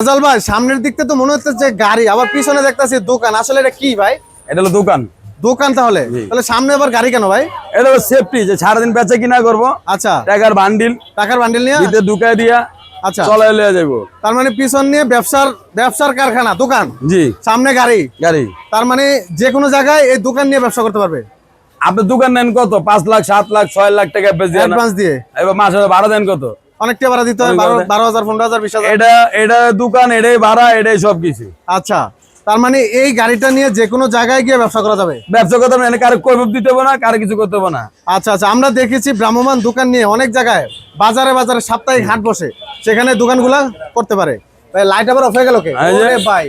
ফজল ভাই সামনের দিকতে তো মনে হচ্ছে যে গাড়ি আবার পিছনে দেখতেছি দোকান। আসলে এটা কি ভাই? এটা হলো দোকান। দোকান তাহলে? তাহলে সামনে আবার গাড়ি কেন ভাই? এটা হলো সেফটি যে সারাদিন বেচা কিনা করব। আচ্ছা। টাকার বান্ডিল টাকার বান্ডিল নিয়ে? ঢুকাই দিয়া আচ্ছা। চলাই লিয়ে যাব তার মানে পিছন নিয়ে ব্যবসার ব্যবসার কারখানা দোকান? জি। সামনে গাড়ি? গাড়ি। তার মানে যে কোনো জায়গায় এই দোকান নিয়ে ব্যবসা করতে পারবে? আপনি দোকান নেন কত? পাঁচ লাখ সাত লাখ ছয় লাখ টাকা বেচে অ্যাডভান্স দিয়ে? এবার মাসে ভাড়া দেন কত? অনেকটা ভাড়া দিতে হয় বারো হাজার পনেরো হাজার বিশ হাজার। এটা এটা দোকান এটাই ভাড়া এটাই সব কিছু আচ্ছা তার মানে এই গাড়িটা নিয়ে যে কোনো জায়গায় গিয়ে ব্যবসা করা যাবে? ব্যবসা করতে কারও দিতে হবে না কারও কিছু করতে হবে না। আচ্ছা আচ্ছা আমরা দেখেছি ভ্রাম্যমান দোকান নিয়ে অনেক জায়গায় বাজারে বাজারে সাপ্তাহিক হাট বসে। সেখানে দোকানগুলা করতে পারে। ভাই লাইট আবার অফ হয়ে গেল কে? ভাই।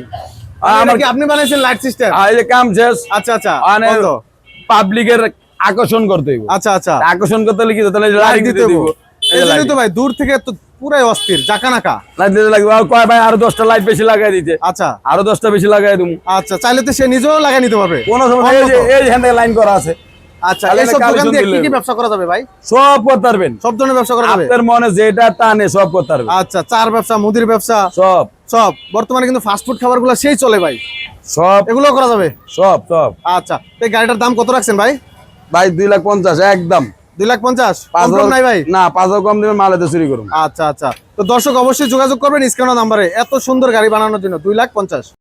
আপনি বানাইছেন লাইট সিস্টেম আর এই যে কাম শেষ। আচ্ছা আচ্ছা মানে পাবলিকের আকর্ষণ করতে আচ্ছা আচ্ছা। আকর্ষণ করতে হলে কি তাহলে লাইট লাইট দিতে তো ভাই দূর থেকে তো পুরাই অস্থির জাকানাকা। লাইট দিতে লাগবে। আর কয় ভাই আরও দশটা লাইট বেশি লাগাই দিতে। আচ্ছা। আরও দশটা বেশি লাগাই আচ্ছা চাইলে তো সে নিজেও লাগাই নিতে পারবে। কোন সময় এই যে এই যে লাইন করা আছে। আচ্ছা তাহলে এইসব দোকান দিয়ে কি কি হবে। ব্যবসা করা যাবে ভাই? সব করতে পারবেন। সব ধরনের ব্যবসা করা যাবে? আপনার মনে যেটা টানে সব করতে পারবেন। আচ্ছা চার ব্যবসা মুদির ব্যবসা সব। সব। বর্তমানে কিন্তু ফাস্টফুড খাবারগুলো সেই চলে ভাই। সব। এগুলো করা যাবে? সব সব। আচ্ছা এই গাড়িটার দাম কত রাখছেন ভাই? ভাই দুই লাখ পঞ্চাশ একদম। দুই লাখ পঞ্চাশ? নাই ভাই? না পাঁচ হাজার কম দিবেন চুরি করুন। আচ্ছা আচ্ছা। তো দর্শক অবশ্যই যোগাযোগ করবেন স্ক্যানো নাম্বারে। এত সুন্দর গাড়ি বানানোর জন্য দুই লাখ পঞ্চাশ।